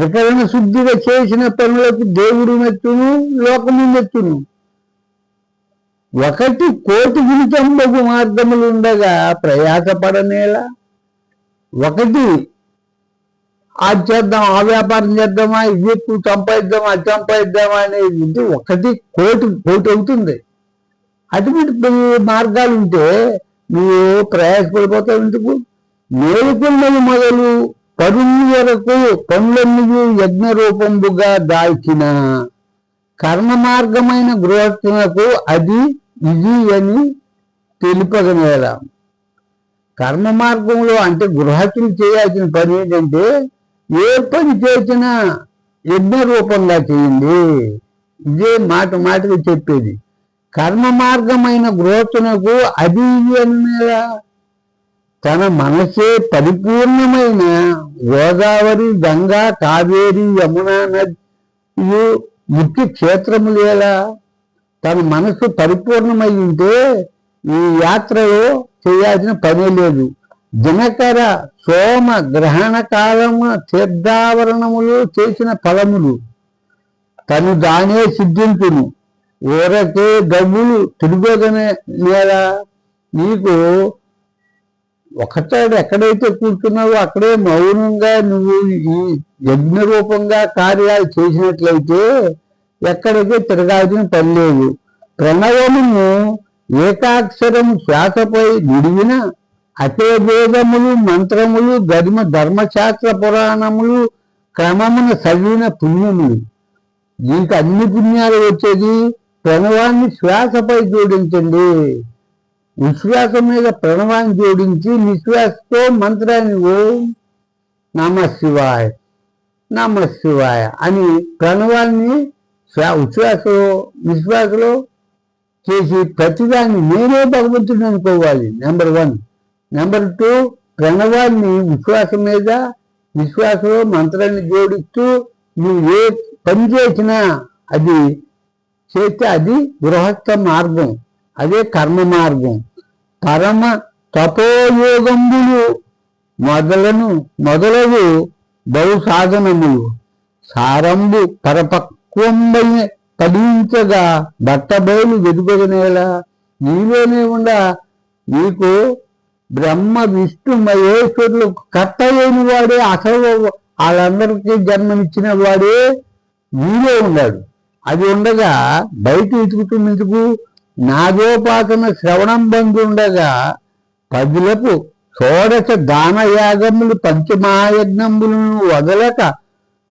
ప్రకరణ శుద్ధిగా చేసిన పనులకు దేవుడు మెచ్చును లోకము మెచ్చును. ఒకటి కోటి గురితంబగు మార్గములు ఉండగా ప్రయాసపడనేలా. ఒకటి అది చేద్దాం ఆ వ్యాపారం చేద్దామా ఇది ఎక్కువ సంపాదిద్దామా అది సంపాదిద్దామా అనేది ఒకటి కోటి కోటి అవుతుంది. అటువంటి మార్గాలు ఉంటే నువ్వు ప్రయాసపడిపోతావు ఎందుకు? మేలుకొండలు మొదలు పరులు వరకు పనులన్నీ యజ్ఞ రూపంబుగా దాల్చిన కర్మ మార్గమైన గృహస్థునకు అది ఇది అని తెలుపగనేలా. కర్మ మార్గంలో అంటే గృహస్థులు చేయాల్సిన పని ఏంటంటే ఏ పని చేసినా యజ్ఞ రూపంగా చేయండి. ఇదే మాట మాటగా చెప్పేది. కర్మ మార్గమైన గృహస్థునకు అది ఇది అనేలా తన మనసే పరిపూర్ణమైన గోదావరి గంగా కావేరి యమున నది ముఖ్య క్షేత్రములేలా తన మనసు పరిపూర్ణమై ఉంటే ఈ యాత్రలో చేయాల్సిన పని లేదు. దినకర సోమ గ్రహణ కాలము తీర్థావరణములు చేసిన ఫలములు. తను దానే సిద్ధించును ఊరకే డబ్బులు తిరుగనే లేదా నీకు ఒకటాడు ఎక్కడైతే కూర్చున్నావో అక్కడే మౌనంగా నువ్వు ఈ యజ్ఞ రూపంగా కార్యాలు చేసినట్లయితే ఎక్కడికి తిరగాల్సిన పని లేదు. ప్రణవమును ఏకాక్షరం శ్వాసపై నిడివిన అతే వేదములు మంత్రములు ధర్మ ధర్మశాస్త్ర పురాణములు క్రమమున చదివిన పుణ్యములు. దీనికి అన్ని పుణ్యాలు వచ్చేది ప్రణవాన్ని శ్వాసపై జోడించండి. విశ్వాసం మీద ప్రణవాన్ని జోడించి నిశ్వాసతో మంత్రాన్ని ఓం నమ శివాయ నమ శివాయ అని ప్రణవాన్ని శ్వా- ఉచ్ఛ్వాసలో నిశ్వాసలో చేసి ప్రతిదాన్ని నేనే భగవంతుడిని అనుకోవాలి. నెంబర్ వన్ నెంబర్ టూ ప్రణవాన్ని విశ్వాసం మీద విశ్వాసంలో మంత్రాన్ని జోడిస్తూ నువ్వు ఏ పని చేసినా అది చేస్తే అది గృహస్థ మార్గం అదే కర్మ మార్గం. పరమ తపోయోగంబులు మొదలను మొదలగు బహు సాధనములు సారంబు పరపక్వంబైన పడించగా బట్టబయలు వెదుగనేలా నీలోనే ఉండ నీకు బ్రహ్మ విష్ణు మహేశ్వరులు కర్త లేని వాడే అసలు వాళ్ళందరికీ జన్మనిచ్చిన వాడే నీలో ఉన్నాడు. అది ఉండగా బయట వెతుకుతున్నందుకు నాగోపాసన శ్రవణం బంధు పదులకు షోడశ దానయాగములు పంచమహాయజ్ఞములను వదలక